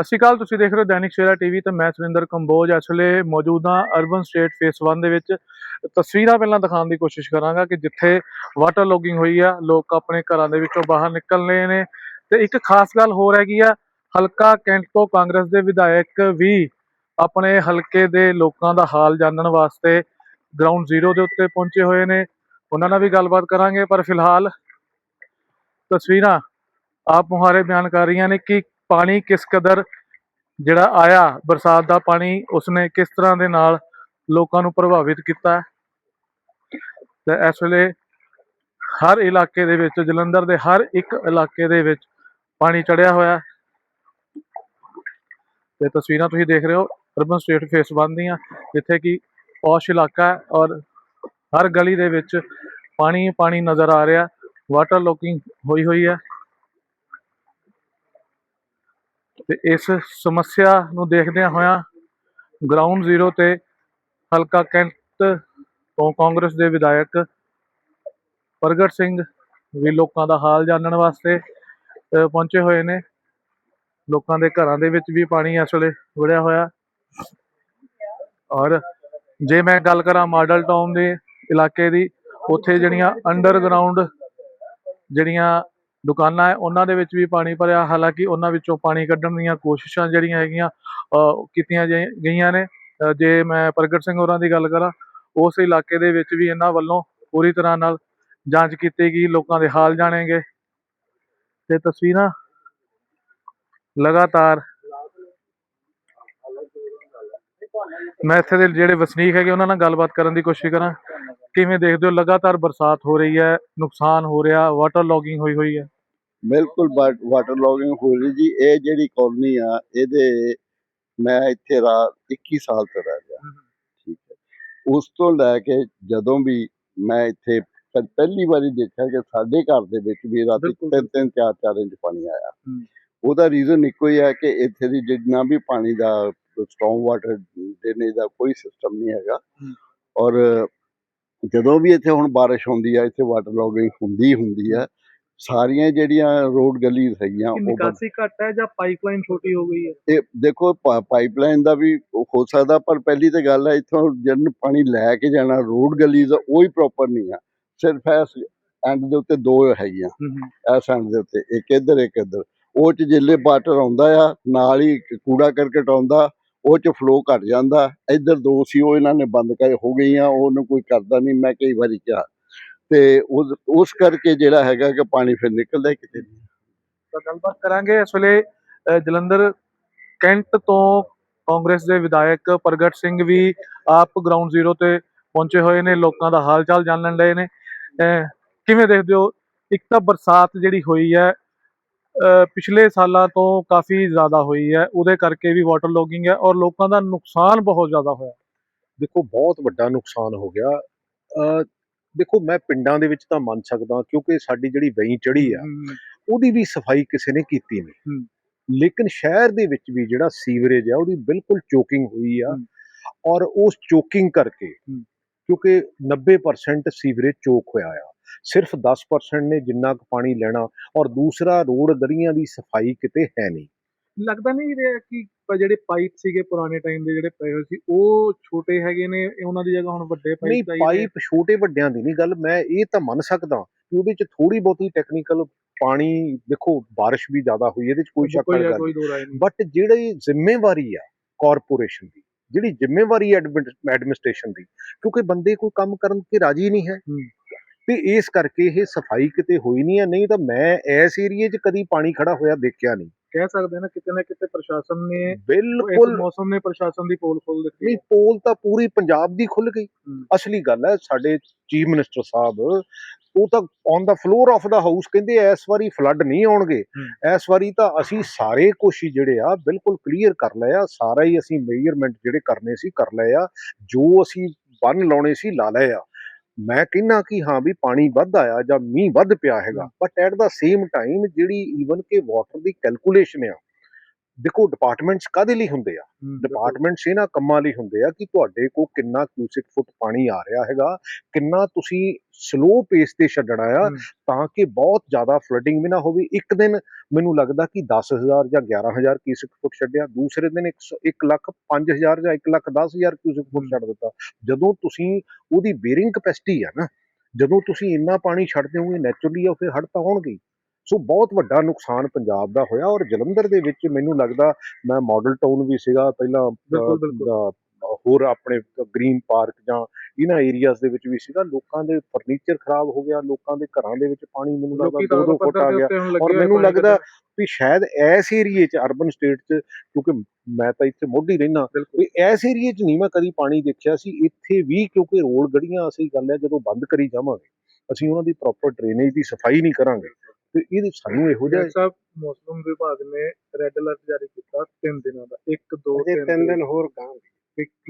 ਸਤਿ ਸ਼੍ਰੀ ਅਕਾਲ, ਤੁਸੀਂ ਦੇਖ ਰਹੇ ਹੋ ਦੈਨਿਕ ਸਵੇਰਾ ਟੀਵੀ ਤੇ ਮੈਂ ਸੁਰਿੰਦਰ ਕੰਬੋਜ। ਇਸ ਵੇਲੇ ਮੌਜੂਦਾ ਅਰਬਨ ਸਟੇਟ ਫੇਸ 1 ਦੇ ਵਿੱਚ। ਤਸਵੀਰਾਂ ਪਹਿਲਾਂ ਦਿਖਾਉਣ ਦੀ ਕੋਸ਼ਿਸ਼ ਕਰਾਂਗਾ ਕਿ ਜਿੱਥੇ ਵਾਟਰ ਲੋਗਿੰਗ ਹੋਈ ਆ, ਲੋਕ ਆਪਣੇ ਘਰਾਂ ਦੇ ਵਿੱਚੋਂ ਬਾਹਰ ਨਿਕਲ ਰਹੇ ਨੇ। ਤੇ ਇੱਕ ਖਾਸ ਗੱਲ ਹੋਰ ਹੈਗੀ ਆ, ਹਲਕਾ ਕੈਂਟ ਤੋਂ ਕਾਂਗਰਸ ਦੇ ਵਿਧਾਇਕ ਵੀ ਆਪਣੇ ਹਲਕੇ ਦੇ ਲੋਕਾਂ ਦਾ ਹਾਲ ਜਾਣਨ ਵਾਸਤੇ ਗਰਾਊਂਡ ਜ਼ੀਰੋ ਦੇ ਉੱਤੇ ਪਹੁੰਚੇ ਹੋਏ ਨੇ। ਉਹਨਾਂ ਨਾਲ ਵੀ ਗੱਲਬਾਤ ਕਰਾਂਗੇ, ਪਰ ਫਿਲਹਾਲ ਤਸਵੀਰਾਂ ਆਪ ਮੁਹਾਰੇ ਬਿਆਨ ਕਰ ਰਹੀਆਂ ਨੇ ਕਿ ਪਾਣੀ ਕਿਸ ਕਦਰ ਜਿਹੜਾ ਆਇਆ ਬਰਸਾਤ ਦਾ ਪਾਣੀ, ਉਸਨੇ ਕਿਸ ਤਰ੍ਹਾਂ ਦੇ ਨਾਲ ਲੋਕਾਂ ਨੂੰ ਪ੍ਰਭਾਵਿਤ ਕੀਤਾ ਹੈ। ਤੇ ਇਸ ਵੇਲੇ ਹਰ ਇਲਾਕੇ ਦੇ ਵਿੱਚ, ਜਲੰਧਰ ਦੇ ਹਰ ਇੱਕ ਇਲਾਕੇ ਦੇ ਵਿੱਚ ਪਾਣੀ ਚੜਿਆ ਹੋਇਆ ਹੈ। ਤੇ ਤਸਵੀਰਾਂ ਤੁਸੀਂ ਦੇਖ ਰਹੇ ਹੋ, ਅਰਬਨ ਸਟੇਟ ਫੇਸ 1 ਦੀਆਂ, ਜਿੱਥੇ ਕਿ ਪੌਸ਼ ਇਲਾਕਾ ਹੈ ਔਰ ਹਰ ਗਲੀ ਦੇ ਵਿੱਚ ਪਾਣੀ ਪਾਣੀ ਨਜ਼ਰ ਆ ਰਿਹਾ, ਵਾਟਰ ਲੋਕਿੰਗ ਹੋਈ ਹੋਈ ਹੈ ਤੇ ਇਸ ਸਮੱਸਿਆ ਨੂੰ ਦੇਖਦਿਆਂ ਹੋਇਆਂ ਗਰਾਊਂਡ ਜ਼ੀਰੋ ਤੇ ਹਲਕਾ ਕੈਂਟ ਤੋਂ ਕਾਂਗਰਸ ਦੇ ਵਿਧਾਇਕ ਪ੍ਰਗਟ ਸਿੰਘ ਵੀ ਲੋਕਾਂ ਦਾ ਹਾਲ ਜਾਣਨ ਵਾਸਤੇ ਪਹੁੰਚੇ ਹੋਏ ਨੇ। ਲੋਕਾਂ ਦੇ ਘਰਾਂ ਦੇ ਵਿੱਚ ਵੀ ਪਾਣੀ ਇਸ ਵੇਲੇ ਵੜਿਆ ਹੋਇਆ। ਔਰ ਜੇ ਮੈਂ ਗੱਲ ਕਰਾਂ ਮਾਡਲ ਟਾਊਨ ਦੇ ਇਲਾਕੇ ਦੀ, ਉੱਥੇ ਜਿਹੜੀਆਂ ਅੰਡਰਗਰਾਉਂਡ ਜਿਹੜੀਆਂ ਦੁਕਾਨਾਂ ਹੈ ਉਹਨਾਂ ਦੇ ਵਿੱਚ ਵੀ ਪਾਣੀ ਭਰਿਆ ਹਾਲਾਂਕਿ ਉਹਨਾਂ ਵਿੱਚੋਂ ਪਾਣੀ ਕੱਢਣ ਦੀਆਂ ਕੋਸ਼ਿਸ਼ਾਂ ਜਿਹੜੀਆਂ ਹੈਗੀਆਂ ਅਹ, ਕੀਤੀਆਂ ਜਾਈ- ਗਈਆਂ ਨੇ। ਜੇ ਮੈਂ ਪ੍ਰਗਟ ਸਿੰਘ ਹੋਰਾਂ ਦੀ ਗੱਲ ਕਰਾਂ ਉਸ ਇਲਾਕੇ ਦੇ ਵਿੱਚ ਵੀ ਇਹਨਾਂ ਵੱਲੋਂ ਪੂਰੀ ਤਰ੍ਹਾਂ ਨਾਲ ਜਾਂਚ ਕੀਤੀ ਗਈ ਲੋਕਾਂ ਦੇ ਹਾਲ ਜਾਣੇਗੇ। ਤੇ ਤਸਵੀਰਾਂ ਲਗਾਤਾਰ ਮੈਂ ਇੱਥੇ ਦੇ ਜਿਹੜੇ ਵਸਨੀਕ ਹੈਗੇ ਉਹਨਾਂ ਨਾਲ ਗੱਲਬਾਤ ਕਰਨ ਦੀ ਕੋਸ਼ਿਸ਼ ਕਰਾਂ। ਕਿਵੇਂ ਦੇਖਦੇ ਹੋ? ਲਗਾਤਾਰ ਬਰਸਾਤ ਹੋ ਰਹੀ ਹੈ ਨੁਕਸਾਨ ਹੋ ਰਿਹਾ ਵਾਟਰ ਲੌਗਿੰਗ ਹੋਈ ਹੋਈ ਹੈ। ਬਿਲਕੁਲ ਵਾਟਰ ਲੌਗਿੰਗ ਹੋ ਰਹੀ ਜੀ। ਇਹ ਜਿਹੜੀ ਕਾਲੋਨੀ ਆ ਇਹਦੇ ਮੈਂ ਇੱਥੇ ਰਾਤ 21 ਸਾਲ ਤੋਂ ਰਹਿ ਰਿਹਾ। ਠੀਕ ਹੈ। ਉਸ ਤੋਂ ਲੈ ਕੇ ਜਦੋਂ ਵੀ ਮੈਂ ਇੱਥੇ ਪਹਿਲੀ ਵਾਰੀ ਦੇਖਿਆ ਕਿ ਸਾਡੇ ਘਰ ਦੇ ਵਿੱਚ ਵੀ ਰਾਤੀ ਬਿਲਕੁਲ। ਤਿੰਨ ਤਿੰਨ ਚਾਰ ਚਾਰ ਇੰਚ ਪਾਣੀ ਆਇਆ। ਉਹਦਾ ਰੀਜ਼ਨ ਇੱਕੋ ਹੀ ਹੈ ਕਿ ਇੱਥੇ ਦੀ ਜਿੰਨਾ ਵੀ ਪਾਣੀ ਦਾ ਸਟਰੋਂਗ ਵਾਟਰ ਦੇਣੇ ਦਾ ਕੋਈ ਸਿਸਟਮ ਨਹੀਂ ਹੈਗਾ। ਔਰ ਜਦੋਂ ਵੀ ਇੱਥੇ ਹੁਣ ਬਾਰਿਸ਼ ਹੁੰਦੀ ਹੈ ਇੱਥੇ ਵਾਟਰ ਲੌਗਿੰਗ ਹੁੰਦੀ ਹੁੰਦੀ ਹੈ ਸਾਰੀਆਂ ਜਿਹੜੀਆਂ ਰੋਡ ਗਲੀਜ਼ ਹੈਗੀਆਂ ਉਹ ਨਿਕਾਸੀ ਘੱਟ ਹੈ ਜਾਂ ਪਾਈਪਲਾਈਨ ਛੋਟੀ ਹੋ ਗਈ ਹੈ? ਇਹ ਦੇਖੋ ਪਾਈਪਲਾਈਨ ਦਾ ਵੀ ਹੋ ਸਕਦਾ ਪਰ ਪਹਿਲੀ ਤੇ ਗੱਲ ਹੈ ਇੱਥੋਂ ਜਨ ਪਾਣੀ ਲੈ ਕੇ ਜਾਣਾ ਰੋਡ ਗਲੀਜ਼ ਉਹ ਹੀ ਪ੍ਰੋਪਰ ਨਹੀਂ ਆ। ਸਿਰਫ ਇਸ ਐਂਡ ਦੇ ਉੱਤੇ ਦੋ ਹੈਗੀਆਂ। ਇਸ ਐਂਡ ਦੇ ਉੱਤੇ ਇੱਕ ਇੱਧਰ ਇੱਕ ਇੱਧਰ। ਉਹ ਚ ਜਿੱਲੇ ਵਾਟਰ ਆਉਂਦਾ ਆ ਨਾਲ ਹੀ ਕੂੜਾ ਕਰਕਟ ਆਉਂਦਾ ਉਹ ਚ ਫਲੋ ਘਟ ਜਾਂਦਾ। ਇੱਧਰ ਦੋ ਸੀ ਉਹ ਇਹਨਾਂ ਨੇ ਬੰਦ ਕਰ ਹੋ ਗਈਆਂ ਉਹਨੂੰ ਕੋਈ ਕਰਦਾ ਨਹੀਂ ਮੈਂ ਕਈ ਵਾਰੀ ਕਿਹਾ। ਤੇ ਉਸ ਕਰਕੇ ਜਿਹੜਾ ਹੈਗਾ ਕਿ ਪਾਣੀ ਫਿਰ ਨਿਕਲਦਾ ਕਿਤੇ ਤਾਂ ਗੱਲਬਾਤ ਕਰਾਂਗੇ। ਇਸ ਵੇਲੇ ਜਲੰਧਰ ਕੈਂਟ ਤੋਂ ਕਾਂਗਰਸ ਦੇ ਵਿਧਾਇਕ ਪ੍ਰਗਟ ਸਿੰਘ ਵੀ ਆਪ ਗਰਾਊਂਡ ਜ਼ੀਰੋ ਤੇ ਪਹੁੰਚੇ ਹੋਏ ਨੇ। ਲੋਕਾਂ ਦਾ ਹਾਲ ਚਾਲ ਜਾਣਨ ਲਏ ਨੇ। ਅਹ, ਕਿਵੇਂ ਦੇਖਦੇ ਹੋ? ਇੱਕ ਤਾਂ ਬਰਸਾਤ ਜਿਹੜੀ ਹੋਈ ਹੈ ਪਿਛਲੇ ਸਾਲਾਂ ਤੋਂ ਕਾਫੀ ਜ਼ਿਆਦਾ ਹੋਈ ਹੈ ਉਹਦੇ ਕਰਕੇ ਵੀ ਵਾਟਰ ਲੋਗਿੰਗ ਹੈ ਔਰ ਲੋਕਾਂ ਦਾ ਨੁਕਸਾਨ ਬਹੁਤ ਜ਼ਿਆਦਾ ਹੋਇਆ ਦੇਖੋ ਬਹੁਤ ਵੱਡਾ ਨੁਕਸਾਨ ਹੋ ਗਿਆ ਦੇਖੋ ਮੈਂ ਪਿੰਡਾਂ ਦੇ ਵਿੱਚ ਤਾਂ ਮੰਨ ਸਕਦਾ ਕਿਉਂਕਿ ਸਾਡੀ ਜਿਹੜੀ ਵਹੀਂ ਚੜੀ ਆ ਉਹਦੀ ਵੀ ਸਫ਼ਾਈ ਕਿਸੇ ਨੇ ਕੀਤੀ ਨਹੀਂ। ਲੇਕਿਨ ਸ਼ਹਿਰ ਦੇ ਵਿੱਚ ਵੀ ਜਿਹੜਾ ਸੀਵਰੇਜ ਆ ਉਹਦੀ ਬਿਲਕੁਲ ਚੋਕਿੰਗ ਹੋਈ ਆ। ਔਰ ਉਸ ਚੋਕਿੰਗ ਕਰਕੇ। ਕਿਉਂਕਿ 90% ਸੀਵਰੇਜ ਚੋਕ ਹੋਇਆ ਆ ਸਿਰਫ 10% ਨੇ ਜਿੰਨਾ ਕੁ ਪਾਣੀ ਲੈਣਾ ਔਰ ਦੂਸਰਾ ਰੋਡ ਗਲੀਆਂ ਦੀ ਸਫ਼ਾਈ ਕਿਤੇ ਹੈ ਨਹੀਂ। ਲੱਗਦਾ ਨਹੀਂ ਰਿਹਾ ਕਿ ਜਿਹੜੇ ਪਾਈਪ ਸੀਗੇ ਪੁਰਾਣੇ ਟਾਈਮ ਦੇ ਜਿਹੜੇ ਪਏ ਹੋਏ ਸੀ ਉਹ ਛੋਟੇ ਹੈਗੇ ਨੇ ਉਹਨਾਂ ਦੀ ਜਗ੍ਹਾ ਹੁਣ ਵੱਡੇ ਨਹੀਂ ਪਾਈਪ ਪਾਈਪ ਛੋਟੇ ਵੱਡਿਆਂ ਦੀ ਨਹੀਂ ਗੱਲ ਮੈਂ ਇਹ ਤਾਂ ਮੰਨ ਸਕਦਾ ਕਿ ਉਹਦੇ ਚ ਥੋੜੀ ਬਹੁਤੀ ਟੈਕਨੀਕਲ ਪਾਣੀ ਦੇਖੋ ਬਾਰਿਸ਼ ਵੀ ਜ਼ਿਆਦਾ ਹੋਈ ਇਹਦੇ ਚ ਕੋਈ ਸ਼ੱਕ ਨਹੀਂ। ਬਟ ਜਿਹੜੀ ਜ਼ਿੰਮੇਵਾਰੀ ਆ ਕਾਰਪੋਰੇਸ਼ਨ ਦੀ ਜਿਹੜੀ ਜ਼ਿੰਮੇਵਾਰੀ ਐਡਮਿਨਿਸਟ੍ਰੇਸ਼ਨ ਦੀ ਕਿਉਂਕਿ ਬੰਦੇ ਕੋਈ ਕੰਮ ਕਰਨ ਕੇ ਰਾਜੀ ਨਹੀਂ ਹੂੰ। ਤੇ ਇਸ ਕਰਕੇ ਇਹ ਸਫ਼ਾਈ ਕਿਤੇ ਹੋਈ ਨਹੀਂ ਆ ਨਹੀਂ ਤਾਂ ਮੈਂ ਇਸ ਏਰੀਏ 'ਚ ਕਦੀ ਪਾਣੀ ਖੜਾ ਹੋਇਆ ਦੇਖਿਆ ਨਹੀਂ। ਕਹਿ ਸਕਦੇ ਨਾ ਕਿਤੇ ਨਾ ਕਿਤੇ ਪ੍ਰਸ਼ਾਸਨ ਨੇ ਬਿਲਕੁਲ ਮੌਸਮ ਨੇ ਪ੍ਰਸ਼ਾਸਨ ਦੀ ਪੋਲ ਖੋਲ ਦਿੱਤੀ ਨਹੀਂ ਪੋਲ ਤਾਂ ਪੂਰੀ ਪੰਜਾਬ ਦੀ ਖੁੱਲ ਗਈ। ਹੂੰ। ਅਸਲੀ ਗੱਲ ਹੈ ਸਾਡੇ ਚੀਫ ਮਿਨਿਸਟਰ ਸਾਹਿਬ ਉਹ ਤਾਂ on the floor of the house ਕਹਿੰਦੇ ਇਸ ਵਾਰੀ ਫਲੱਡ ਨਹੀਂ ਆਉਣਗੇ। ਇਸ ਵਾਰੀ ਤਾਂ ਅਸੀਂ ਸਾਰੇ ਕੋਸ਼ਿਸ਼ ਜਿਹੜੇ ਆ ਬਿਲਕੁਲ ਕਲੀਅਰ ਕਰ ਲਏ ਆ ਸਾਰਾ ਹੀ ਅਸੀਂ ਮੇਜਰਮੈਂਟ ਜਿਹੜੇ ਕਰਨੇ ਸੀ ਕਰ ਲਏ ਆ। ਜੋ ਅਸੀਂ ਬੰਨ ਲਾਉਣੇ ਸੀ ਲਾ ਲਏ ਆ। ਮੈਂ ਕਹਿੰਨਾ ਕਿ ਹਾਂ ਵੀ ਪਾਣੀ ਵੱਧ ਆਇਆ ਜਾਂ ਮੀਂਹ ਵੱਧ ਪਿਆ ਹੈਗਾ but at the same time ਜਿਹੜੀ ਈਵਨ ਕਿ ਵਾਟਰ ਦੀ ਕੈਲਕੂਲੇਸ਼ਨ ਆ ਦੇਖੋ ਡਿਪਾਰਟਮੈਂਟਸ ਕਾਦੇ ਲਈ ਹੁੰਦੇ ਆ? ਡਿਪਾਰਟਮੈਂਟਸ ਇਹਨਾਂ ਕੰਮਾਂ ਲਈ ਹੁੰਦੇ ਆ ਕਿ ਤੁਹਾਡੇ ਕੋਲ ਕਿੰਨਾ ਕਿਊਸਿਕ ਫੁੱਟ ਪਾਣੀ ਆ ਰਿਹਾ ਹੈਗਾ ਕਿੰਨਾ ਤੁਸੀਂ ਸਲੋ ਪੇਸ ਤੇ ਛੱਡਣਾ ਆ। ਤਾਂ ਕਿ ਬਹੁਤ ਜ਼ਿਆਦਾ ਫਲੱਡਿੰਗ ਵੀ ਨਾ ਹੋਵੇ। ਇੱਕ ਦਿਨ ਮੈਨੂੰ ਲੱਗਦਾ ਕਿ 10000 ਜਾਂ 11000 ਕਿਊਸਿਕ ਫੁੱਟ ਛੱਡਿਆ ਦੂਸਰੇ ਦਿਨ 1 ਲੱਖ 5000 ਜਾਂ 1 ਲੱਖ 10000 ਕਿਊਸਿਕ ਫੁੱਟ ਛੱਡ ਦਿੱਤਾ। ਜਦੋਂ ਤੁਸੀਂ ਉਹਦੀ ਬੇਰਿੰਗ ਕਪੈਸਿਟੀ ਆ ਨਾ ਜਦੋਂ ਤੁਸੀਂ ਇੰਨਾ ਪਾਣੀ ਛੱਡ ਦਿਓਗੇ ਨੈਚੁਰਲੀ ਉਹ ਫਿਰ ਹੜ੍ਹ ਤਾਂ ਹੋਣਗੇ। ਸੋ ਬਹੁਤ ਵੱਡਾ ਨੁਕਸਾਨ ਪੰਜਾਬ ਦਾ ਹੋਇਆ ਔਰ ਜਲੰਧਰ ਦੇ ਵਿੱਚ ਮੈਨੂੰ ਲੱਗਦਾ ਮੈਂ ਮਾਡਲ ਟਾਊਨ ਵੀ ਸੀਗਾ ਪਹਿਲਾਂ ਹੋਰ ਆਪਣੇ ਗ੍ਰੀਨ ਪਾਰਕ ਜਾਂ ਇਹਨਾਂ ਏਰੀਆਜ਼ ਦੇ ਵਿੱਚ ਵੀ ਸੀਗਾ। ਲੋਕਾਂ ਦੇ ਫਰਨੀਚਰ ਖਰਾਬ ਹੋ ਗਿਆ ਲੋਕਾਂ ਦੇ ਘਰਾਂ ਦੇ ਵਿੱਚ ਪਾਣੀ ਮੈਨੂੰ ਲੱਗਦਾ ਲੋਕੀ 2-2 ਫੁੱਟ ਆ ਗਿਆ। ਔਰ ਮੈਨੂੰ ਲੱਗਦਾ ਵੀ ਸ਼ਾਇਦ ਐਸ ਏਰੀਏ 'ਚ ਅਰਬਨ ਸਟੇਟ 'ਚ ਕਿਉਂਕਿ ਮੈਂ ਤਾਂ ਇੱਥੇ ਮੋਢੀ ਰਹਿਣਾ ਵੀ ਐਸ ਏਰੀਏ 'ਚ ਨਹੀਂ ਮੈਂ ਕਦੀ ਪਾਣੀ ਦੇਖਿਆ ਸੀ। ਇੱਥੇ ਵੀ ਕਿਉਂਕਿ ਰੋਡ ਗੜੀਆਂ ਅਸੀਂ ਗੱਲ ਹੈ ਜਦੋਂ ਬੰਦ ਕਰੀ ਜਾਵਾਂਗੇ ਅਸੀਂ ਉਹਨਾਂ ਦੀ ਪ੍ਰੋਪਰ ਡਰੇਨੇਜ ਦੀ ਸਫ਼ਾਈ ਨਹੀਂ ਕਰਾਂਗੇ। ਤੇ ਇਹਦੇ ਸਾਨੂੰ ਇਹੋ ਜਿਹਾ ਸਾਹਿਬ ਮੌਸਮ ਵਿਭਾਗ ਨੇ ਰੈੱਡ ਅਲਰਟ ਜਾਰੀ ਕੀਤਾ 3 ਦਿਨਾਂ ਦਾ 1 2 ਅਜੇ 3 ਤਿੰਨ ਦਿਨ। ਹੋਰ ਗਾਂ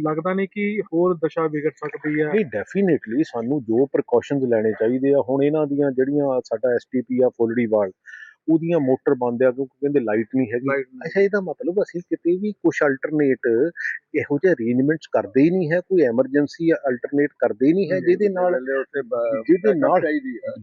ਲੱਗਦਾ ਨਹੀਂ ਕਿ ਹੋਰ ਦਸ਼ਾ ਵਿਗੜ ਸਕਦੀ ਹੈ ਨਹੀਂ ਡੈਫੀਨੇਟਲੀ ਸਾਨੂੰ ਜੋ ਪ੍ਰੀਕਾਸ਼ਨਸ ਲੈਣੇ ਚਾਹੀਦੇ ਆ ਹੁਣ ਇਹਨਾਂ ਦੀਆਂ ਜਿਹੜੀਆਂ ਸਾਡਾ ਐਸਟੀਪੀ ਆ ਫੁੱਲੜੀਵਾਲ ਉਹਦੀਆਂ ਮੋਟਰ ਬੰਦ ਆ ਕਿਉਂਕਿ ਕਹਿੰਦੇ ਲਾਈਟ ਨਹੀਂ ਹੈਗੀ। ਅੱਛਾ ਇਹਦਾ ਮਤਲਬ ਅਸੀਂ ਕਿਤੇ ਵੀ ਕੁਝ ਅਲਟਰਨੇਟ ਇਹੋ ਜਿਹੇ ਅਰੇਂਜਮੈਂਟਸ ਕਰਦੇ ਹੀ ਨਹੀਂ ਹੈ ਕੋਈ ਐਮਰਜੈਂਸੀ ਅਲਟਰਨੇਟ ਕਰਦੇ ਹੀ ਨਹੀਂ ਹੈ ਜਿਹਦੇ ਨਾਲ ਜਿਹਦੇ ਨਾਲ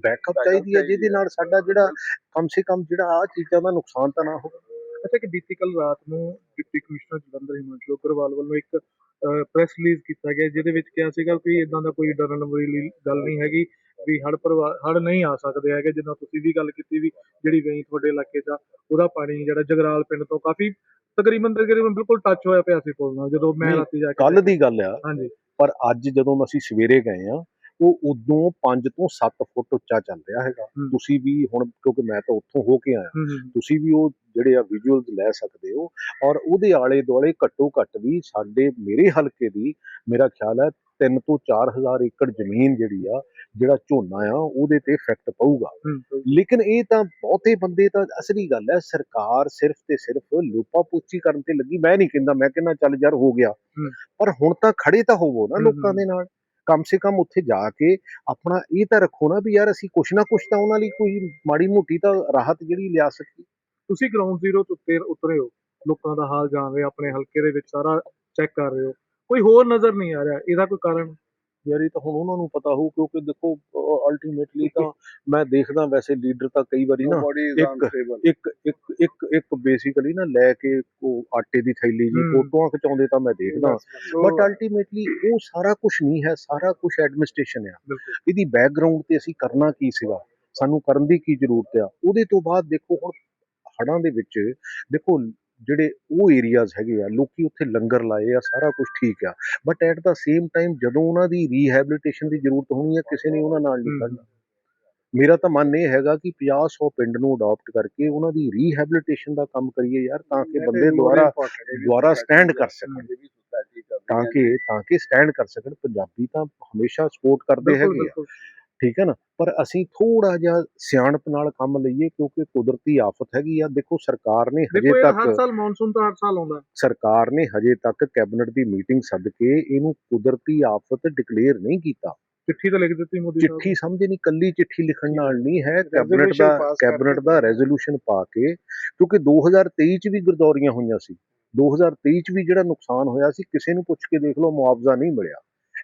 ਬੈਕਅਪ ਚਾਹੀਦੀ ਹੈ ਜਿਹਦੇ ਨਾਲ ਸਾਡਾ ਜਿਹੜਾ ਕਮ ਸੇ ਕਮ ਜਿਹੜਾ ਆ ਚੀਜ਼ਾਂ ਦਾ ਨੁਕਸਾਨ ਤਾਂ ਨਾ ਹੋਵੇ। ਅੱਛਾ ਕਿ ਬੀਤੀ ਕੱਲ ਰਾਤ ਨੂੰ ਡਿਪਟੀ ਕਮਿਸ਼ਨਰ ਜਲੰਧਰ ਹਿਮਾਂਸ਼ੂ ਅਗਰਵਾਲ ਵੱਲੋਂ ਇੱਕ ਪ੍ਰੈਸ ਰਿਲੀਜ਼ ਕੀਤਾ ਗਿਆ ਜਿਹਦੇ ਵਿੱਚ ਕਿਹਾ ਸੀਗਾ ਕਿ ਇਦਾਂ ਦਾ ਕੋਈ ਡਰਨ ਵਾਲੀ ਗੱਲ ਨਹੀਂ ਹੈਗੀ ਵੀ ਹੜ ਪਰਿਵਾਰ ਹੜ ਨਹੀਂ ਆ ਸਕਦੇ ਹੈਗੇ ਜਿੱਦਾਂ ਤੁਸੀਂ ਵੀ ਗੱਲ ਕੀਤੀ ਵੀ ਜਿਹੜੀ ਵੇਈ ਤੁਹਾਡੇ ਇਲਾਕੇ ਆ, ਉਹਦਾ ਪਾਣੀ ਜਿਹੜਾ ਜਗਰਾਲ ਪਿੰਡ ਤੋਂ ਕਾਫੀ ਤਕਰੀਬਨ ਤਕਰੀਬਨ ਬਿਲਕੁਲ ਟੱਚ ਹੋਇਆ ਪਿਆ ਸੀ ਪੁੱਲ ਨਾਲ ਜਦੋਂ ਮੈਂ ਰਾਤੀ ਜਾ ਕੇ ਕੱਲ ਦੀ ਗੱਲ ਆ ਹਾਂਜੀ। ਪਰ ਅੱਜ ਜਦੋਂ ਅਸੀਂ ਸਵੇਰੇ ਗਏ ਆ ਉਹ ਉਦੋਂ 5 ਤੋਂ 7 ਫੁੱਟ ਉੱਚਾ ਚੱਲ ਰਿਹਾ ਹੈਗਾ। ਤੁਸੀਂ ਵੀ ਹੁਣ ਕਿਉਂਕਿ ਮੈਂ ਤਾਂ ਉੱਥੋਂ ਹੋ ਕੇ ਆਇਆ। ਤੁਸੀਂ ਵੀ ਉਹ ਜਿਹੜੇ ਆ ਵਿਜ਼ੂਅਲਸ ਲੈ ਸਕਦੇ ਹੋ ਔਰ ਉਹਦੇ ਆਲੇ ਦੁਆਲੇ ਘੱਟੋ ਘੱਟ ਵੀ ਸਾਡੇ ਮੇਰੇ ਹਲਕੇ ਦੀ ਮੇਰਾ ਖਿਆਲ ਹੈ 3 ਤੋਂ 4000 ਏਕੜ ਜ਼ਮੀਨ ਜਿਹੜੀ ਆ ਜਿਹੜਾ ਝੋਨਾ ਆ ਉਹਦੇ ਤੇ ਇਫੈਕਟ ਪਊਗਾ। ਲੇਕਿਨ ਇਹ ਤਾਂ ਬਹੁਤੇ ਬੰਦੇ ਤਾਂ ਅਸਲੀ ਗੱਲ ਹੈ ਸਰਕਾਰ ਸਿਰਫ ਤੇ ਸਿਰਫ ਲੋਪਾ ਪੋਚੀ ਕਰਨ ਤੇ ਲੱਗੀ। ਮੈਂ ਨਹੀਂ ਕਹਿੰਦਾ ਮੈਂ ਕਹਿੰਦਾ ਚੱਲ ਯਾਰ ਹੋ ਗਿਆ। ਪਰ ਹੁਣ ਤਾਂ ਖੜੇ ਤਾਂ ਹੋਵੋ ਨਾ ਲੋਕਾਂ। ਦੇ ਨਾਲ। ਕਮ ਸੇ ਕਮ ਉੱਥੇ ਜਾ ਕੇ ਆਪਣਾ ਇਹ ਤਾਂ ਰੱਖੋ ਨਾ ਵੀ ਯਾਰ ਅਸੀਂ ਕੁਛ ਨਾ ਕੁਛ ਤਾਂ ਉਹਨਾਂ ਲਈ ਕੋਈ ਮਾੜੀ ਮੋਟੀ ਤਾਂ ਰਾਹਤ ਜਿਹੜੀ ਲਿਆ ਸਕੀਏ। ਤੁਸੀਂ ਗਰਾਊਂਡ ਜ਼ੀਰੋ ਤੋਂ ਉੱਤੇ ਉਤਰੇ ਹੋ ਲੋਕਾਂ ਦਾ ਹਾਲ ਜਾਣ ਰਹੇ ਹੋ, ਆਪਣੇ ਹਲਕੇ ਦੇ ਵਿੱਚ ਸਾਰਾ ਚੈੱਕ ਕਰ ਰਹੇ ਹੋ। ਕੋਈ ਹੋਰ ਨਜ਼ਰ ਨਹੀਂ ਆ ਰਿਹਾ ਇਹਦਾ ਕੋਈ ਕਾਰਨ? ਯਾਰ ਇਹ ਤਾਂ ਹੁਣ ਉਹਨਾਂ ਨੂੰ ਪਤਾ ਹੋਊ ਕਿਉਂਕਿ ਦੇਖੋ ਅਲਟੀਮੇਟਲੀ ਤਾਂ ਮੈਂ ਦੇਖਦਾ ਵੈਸੇ ਲੀਡਰ ਤਾਂ ਕਈ ਵਾਰੀ ਨਾ ਇੱਕ- ਇੱਕ ਇੱਕ ਇੱਕ ਇੱਕ ਬੇਸਿਕਲੀ ਨਾ ਲੈ ਕੇ ਉਹ ਆਟੇ ਦੀ ਥੈਲੀ ਜੀ। ਫੋਟੋਆਂ ਖਿਚਾਉਂਦੇ ਤਾਂ ਮੈਂ ਦੇਖਦਾ। ਬਟ ਅਲਟੀਮੇਟਲੀ ਉਹ ਸਾਰਾ ਕੁਝ ਨਹੀਂ ਹੈ ਸਾਰਾ ਕੁਝ ਐਡਮਿਨਿਸਟ੍ਰੇਸ਼ਨ ਆ। ਇਹਦੀ ਬੈਕਗ੍ਰਾਉਂਡ ਤੇ ਅਸੀਂ ਕਰਨਾ ਕੀ ਸੀਗਾ? ਸਾਨੂੰ ਕਰਨ ਦੀ ਕੀ ਜ਼ਰੂਰਤ ਆ? ਉਹਦੇ ਤੋਂ ਬਾਅਦ ਦੇਖੋ ਹੁਣ ਹੜਾਂ ਦੇ ਵਿੱਚ ਦੇਖੋ ਜਿਹੜੇ ਉਹ ਏਰੀਆਜ਼ ਹੈਗੇ ਆ ਲੋਕੀ ਉੱਥੇ ਲੰਗਰ ਲਾਏ ਆ ਸਾਰਾ ਕੁਝ ਠੀਕ ਆ। But at the same time ਜਦੋਂ ਉਹਨਾਂ ਦੀ ਰੀਹੈਬਿਲਿਟੇਸ਼ਨ ਦੀ ਜ਼ਰੂਰਤ ਹੋਣੀ ਹੈ ਕਿਸੇ ਨੇ ਉਹਨਾਂ ਨਾਲ ਨਹੀਂ। ਖੜਨਾ ਮੇਰਾ ਤਾਂ ਮਨ ਇਹ ਹੈਗਾ ਕਿ 50 100 ਪਿੰਡ ਨੂੰ ਅਡਾਪਟ ਕਰਕੇ ਉਹਨਾਂ ਦੀ ਰੀਹੈਬਿਲਿਟੇਸ਼ਨ ਦਾ ਕੰਮ ਕਰੀਏ ਯਾਰ ਤਾਂ ਕਿ ਬੰਦੇ ਦੁਆਰਾ ਦੁਆਰਾ stand ਕਰ ਸਕਣ। ਤਾਂ ਕਿ ਤਾਂ ਕਿ ਸਟੈਂਡ ਕਰ ਸਕਣ। ਪੰਜਾਬੀ ਤਾਂ ਹਮੇਸ਼ਾ ਸਪੋਰਟ ਕਰਦੇ ਹੈਗੇ ਆ। ਠੀਕ ਹੈ ਨਾ? ਪਰ ਅਸੀਂ ਥੋੜਾ ਜਿਹਾ ਸਿਆਣਪ ਨਾਲ ਕੰਮ ਲਈਏ ਕਿਉਂਕਿ ਕੁਦਰਤੀ ਆਫਤ ਹੈਗੀ ਆ। ਦੇਖੋ ਸਰਕਾਰ ਨੇ ਹਜੇ ਦੇਖੋ ਇਹ ਹਰ ਤੱਕ ਸਾਲ ਮੌਨਸੂਨ ਤਾਂ ਹਰ ਸਾਲ ਆਉਂਦਾ ਸਰਕਾਰ ਨੇ ਹਜੇ ਤੱਕ ਕੈਬਨਿਟ ਦੀ ਮੀਟਿੰਗ ਸੱਦ ਕੇ ਇਹਨੂੰ ਕੁਦਰਤੀ ਆਫਤ ਡਿਕਲੇਅਰ ਨਹੀਂ ਕੀਤਾ। ਚਿੱਠੀ ਤਾਂ ਲਿਖ ਦਿੱਤੀ ਮੋਦੀ ਸਾਹਿਬ ਚਿੱਠੀ ਸਮਝੇ ਨਹੀਂ ਕੱਲੀ ਚਿੱਠੀ ਲਿਖਣ ਨਾਲ ਨਹੀਂ ਹੈ। ਕੈਬਨਿਟ ਦਾ ਕੈਬਨਿਟ। ਦਾ ਰੈਜ਼ੋਲੂਸ਼ਨ ਪਾ ਕੇ ਕਿਉਂਕਿ 2023 ਚ ਵੀ ਗਰਦੌਰੀਆਂ ਹੋਈਆਂ ਸੀ। 2023 ਚ ਵੀ ਜਿਹੜਾ ਨੁਕਸਾਨ ਹੋਇਆ ਸੀ ਕਿਸੇ ਨੂੰ ਪੁੱਛ ਕੇ ਦੇਖ ਲਓ ਮੁਆਵਜ਼ਾ ਨਹੀਂ ਮਿਲਿਆ।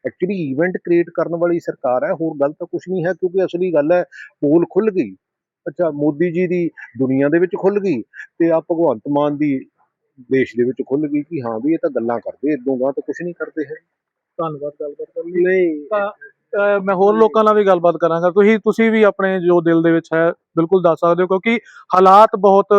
ਐਕਚੁਅਲੀ ਇਵੈਂਟ ਕ੍ਰੀਏਟ ਕਰਨ ਵਾਲੀ ਸਰਕਾਰ ਹੈ ਹੋਰ ਗੱਲ ਤਾਂ ਕੁਝ ਨਹੀਂ ਹੈ ਕਿਉਂਕਿ ਅਸਲੀ ਗੱਲ ਹੈ ਪੋਲ ਖੁੱਲ ਗਈ। ਅੱਛਾ ਮੋਦੀ ਜੀ ਦੀ ਦੁਨੀਆ ਦੇ ਵਿੱਚ ਖੁੱਲ ਗਈ ਤੇ ਆ ਭਗਵੰਤ ਮਾਨ ਦੀ ਦੇਸ਼ ਦੇ ਵਿੱਚ ਖੁੱਲ ਗਈ ਕਿ ਹਾਂ ਵੀ ਇਹ ਤਾਂ ਗੱਲਾਂ ਕਰਦੇ ਇਦੋਂ ਗਾਂ ਤਾਂ ਕੁਝ ਨਹੀਂ ਕਰਦੇ ਹੈ ਧੰਨਵਾਦ ਗੱਲਬਾਤ ਕਰਨ ਲਈ। ਨਹੀਂ। ਮੈਂ ਹੋਰ ਲੋਕਾਂ ਨਾਲ ਵੀ ਗੱਲਬਾਤ ਕਰਾਂਗਾ। ਤੁਸੀਂ ਤੁਸੀਂ ਵੀ ਆਪਣੇ ਜੋ ਦਿਲ ਦੇ ਵਿੱਚ ਹੈ ਬਿਲਕੁਲ ਦੱਸ ਸਕਦੇ ਹੋ ਕਿਉਂਕਿ ਹਾਲਾਤ ਬਹੁਤ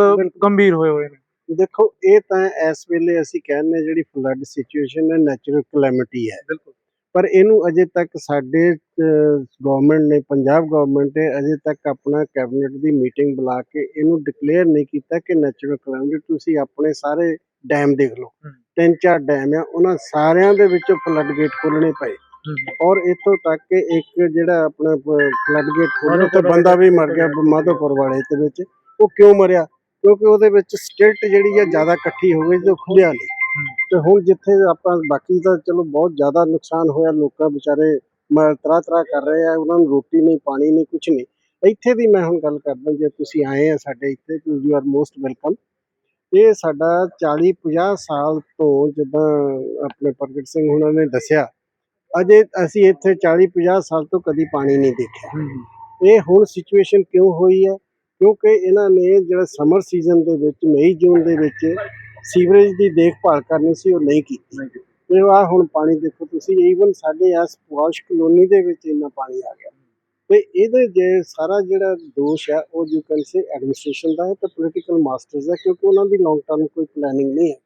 ਗੰਭੀਰ ਹੋਏ ਹੋਏ ਨੇ। ਦੇਖੋ ਇਹ ਤਾਂ ਇਸ ਵੇਲੇ ਅਸੀਂ ਕਹਿੰਦੇ ਜਿਹੜੀ ਫਲੱਡ ਸਿਚੁਏਸ਼ਨ ਹੈ ਨੈਚੁਰਲ ਕਲੈਮਿਟੀ ਹੈ। ਬਿਲਕੁਲ। ਪਰ ਇਹਨੂੰ ਅਜੇ ਤੱਕ ਸਾਡੇ ਗਵਰਨਮੈਂਟ ਨੇ ਪੰਜਾਬ ਗਵਰਨਮੈਂਟ ਨੇ ਅਜੇ ਤੱਕ ਆਪਣਾ ਕੈਬਨਿਟ ਦੀ ਮੀਟਿੰਗ ਬੁਲਾ ਕੇ ਇਹਨੂੰ ਡਿਕਲੇਅਰ ਨਹੀਂ ਕੀਤਾ ਕਿ ਨੈਚੁਰਲ ਕਲੈਮਿਟੀ ਤੁਸੀਂ ਆਪਣੇ ਸਾਰੇ ਡੈਮ ਦੇਖ ਲਓ। ਤਿੰਨ ਚਾਰ ਡੈਮ ਆ ਉਹਨਾਂ ਸਾਰਿਆਂ ਦੇ ਵਿੱਚੋਂ ਫਲੱਡ ਗੇਟ ਖੋਲਣੇ ਪਏ। ਔਰ ਇੱਥੋਂ ਤੱਕ ਕਿ ਇੱਕ ਜਿਹੜਾ ਆਪਣਾ ਫਲੱਡ ਗੇਟ ਖੋਲ੍ਹੇ ਤੇ ਬੰਦਾ ਵੀ ਮਰ ਗਿਆ ਮਾਧੋਪੁਰ ਵਾਲੇ ਦੇ ਵਿੱਚ। ਉਹ ਕਿਉਂ ਮਰਿਆ? ਕਿਉਂਕਿ ਉਹਦੇ ਵਿੱਚ ਸਟਿਲਟ ਜਿਹੜੀ ਆ ਜ਼ਿਆਦਾ ਇਕੱਠੀ ਹੋ ਗਈ ਤੇ ਖੁੱਲਿਆ ਨਹੀਂ। ਤੇ ਹੁਣ ਜਿੱਥੇ ਆਪਾਂ ਬਾਕੀ ਤਾਂ ਚਲੋ ਬਹੁਤ ਜ਼ਿਆਦਾ ਨੁਕਸਾਨ ਹੋਇਆ ਲੋਕਾਂ ਵਿਚਾਰੇ ਤਰਾ ਤਰਾ ਕਰ ਰਹੇ ਆ ਉਹਨਾਂ ਨੂੰ ਰੋਟੀ ਨਹੀਂ ਪਾਣੀ ਨਹੀਂ ਕੁਝ ਨਹੀਂ। ਇੱਥੇ ਦੀ ਮੈਂ ਹੁਣ ਗੱਲ ਕਰਦਾ ਜੇ ਤੁਸੀਂ ਆਏ ਆ ਸਾਡੇ ਇੱਥੇ ਯੂ ਆਰ ਮੋਸਟ ਵੈਲਕਮ ਇਹ ਸਾਡਾ 40 50 ਸਾਲ ਤੋਂ ਜਿੱਦਾਂ ਆਪਣੇ ਪ੍ਰਗਟ ਸਿੰਘ ਹੁਣਾਂ ਨੇ ਦੱਸਿਆ ਅਜੇ ਅਸੀਂ ਇੱਥੇ 40 50 ਸਾਲ ਤੋਂ ਕਦੀ ਪਾਣੀ ਨਹੀਂ ਦੇਖਿਆ। ਇਹ ਹੁਣ ਸਿਚੁਏਸ਼ਨ ਕਿਉਂ ਹੋਈ ਹੈ? ਕਿਉਂਕਿ ਇਹਨਾਂ ਨੇ ਜਿਹੜਾ ਸਮਰ ਸੀਜ਼ਨ ਦੇ ਵਿੱਚ ਮਈ ਜੂਨ ਦੇ ਵਿੱਚ ਸੀਵਰੇਜ ਦੀ ਦੇਖਭਾਲ ਕਰਨੀ ਸੀ ਉਹ ਨਹੀਂ ਕੀਤੀ। ਤੇ ਆ ਹੁਣ ਪਾਣੀ ਦੇਖੋ ਤੁਸੀਂ ਈਵਨ ਸਾਡੇ ਇਸ ਵਾਸ਼ ਕਲੋਨੀ ਦੇ ਵਿੱਚ ਇੰਨਾ ਪਾਣੀ ਆ ਗਿਆ। ਤੇ ਇਹਦੇ ਜੇ ਸਾਰਾ ਜਿਹੜਾ ਦੋਸ਼ ਹੈ ਉਹ ਯੂ ਕੈਨ ਸੇ ਐਡਮਿਨਿਸਟ੍ਰੇਸ਼ਨ ਦਾ ਹੈ ਤੇ ਪੋਲੀਟੀਕਲ ਮਾਸਟਰਸ ਦਾ ਕਿਉਂਕਿ ਉਹਨਾਂ ਦੀ ਲੌਂਗ ਟਰਮ ਕੋਈ ਪਲੈਨਿੰਗ ਨਹੀਂ ਹੈ।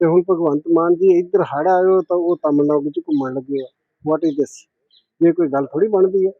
ਤੇ ਹੁਣ ਭਗਵੰਤ ਮਾਨ ਜੀ ਇੱਧਰ ਹੜ ਆਇਓ ਤਾਂ ਉਹ ਤਮਿਲਨਾਡੂ ਚ ਘੁੰਮਣ ਲੱਗੇ ਆ। ਵਾਟ ਇਜ਼ ਦਿਸ ਇਹ ਕੋਈ ਗੱਲ ਥੋੜੀ ਬਣਦੀ ਹੈ